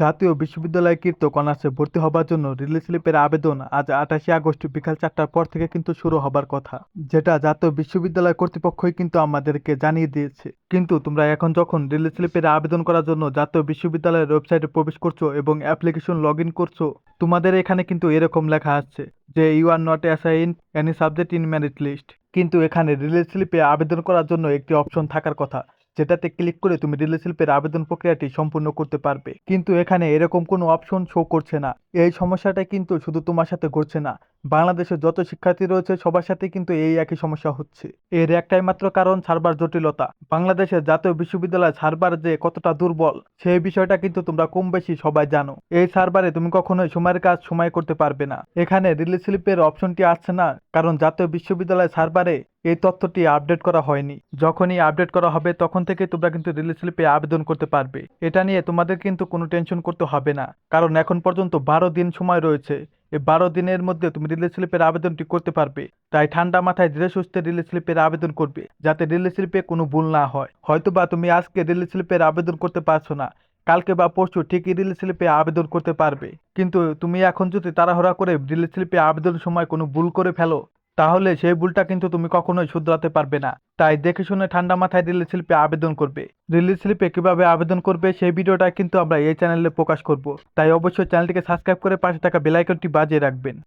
জাতীয় বিশ্ববিদ্যালয় কৃত অনার্সে ভর্তি হবার জন্য রিলিজ স্লিপের আবেদন আজ আঠাশে আগস্ট বিকাল চারটার পর থেকে কিন্তু শুরু হবার কথা, যেটা জাতীয় বিশ্ববিদ্যালয় কর্তৃপক্ষই কিন্তু আমাদেরকে জানিয়ে দিয়েছে। কিন্তু তোমরা এখন যখন রিলিজ স্লিপের আবেদন করার জন্য জাতীয় বিশ্ববিদ্যালয়ের ওয়েবসাইটে প্রবেশ করছ এবং অ্যাপ্লিকেশন লগ ইন করছ, তোমাদের এখানে কিন্তু এরকম লেখা আছে যে you are not assign any subject in merit list কিন্তু এখানে রিলিজ স্লিপে আবেদন করার জন্য একটি অপশন থাকার কথা যেটাতে ক্লিক করে তুমি রিলে শিল্পের আবেদন প্রক্রিয়াটি সম্পূর্ণ করতে পারবে। কিন্তু এখানে এরকম কোনো অপশন শো করছে না। এই সমস্যাটা কিন্তু শুধু তোমার সাথে ঘটছে না, বাংলাদেশের যত শিক্ষার্থী রয়েছে সবার সাথে কিন্তু এই একই সমস্যা হচ্ছে। এর একটাই মাত্র কারণ সার্ভার জটিলতা। বাংলাদেশের জাতীয় বিশ্ববিদ্যালয় সার্ভার যে কতটা দুর্বল, সেই বিষয়টা কিন্তু তোমরা কম বেশি সবাই জানো। এই সার্ভারে তুমি কখনোই সময়ের কাজ সময় করতে পারবে না। এখানে রিলিজ স্লিপের অপশনটি আসছে না, কারণ জাতীয় বিশ্ববিদ্যালয় সার্ভারে এই তথ্যটি আপডেট করা হয়নি। যখনই আপডেট করা হবে, তখন থেকে তোমরা কিন্তু রিলিজ স্লিপে আবেদন করতে পারবে। এটা নিয়ে তোমাদের কিন্তু কোনো টেনশন করতে হবে না। কারণ এখন পর্যন্ত বারো দিন সময় রয়েছে। এই বারো দিনের মধ্যে তুমি রিলিজ স্লিপের আবেদনটি করতে পারবে। তাই ঠান্ডা মাথায় ধীরে সুস্থে রিলিজ স্লিপের আবেদন করবে, যাতে রিলিজ স্লিপে কোনো ভুল না হয়। হয়তো বা তুমি আজকে রিলিজ স্লিপের আবেদন করতে পারছ না। কালকে বা পরশু ঠিকই রিলিজ স্লিপে আবেদন করতে পারবে। কিন্তু তুমি এখন যদি তাড়াহুড়া করে রিলিজ স্লিপে আবেদন সময় কোনো ভুল করে ফেলো তাহলে সেই ভুলটা কিন্তু তুমি কখনোই শুধরাতে পারবে না। তাই দেখে শুনে ঠান্ডা মাথায় রিলিজ শিল্পে আবেদন করবে। রিলিজ স্লিপে কীভাবে আবেদন করবে সেই ভিডিওটা কিন্তু আমরা এই চ্যানেলে প্রকাশ করব। তাই অবশ্যই চ্যানেলটিকে সাবস্ক্রাইব করে পাশে থাকা বেলাইকনটি বাজিয়ে রাখবেন।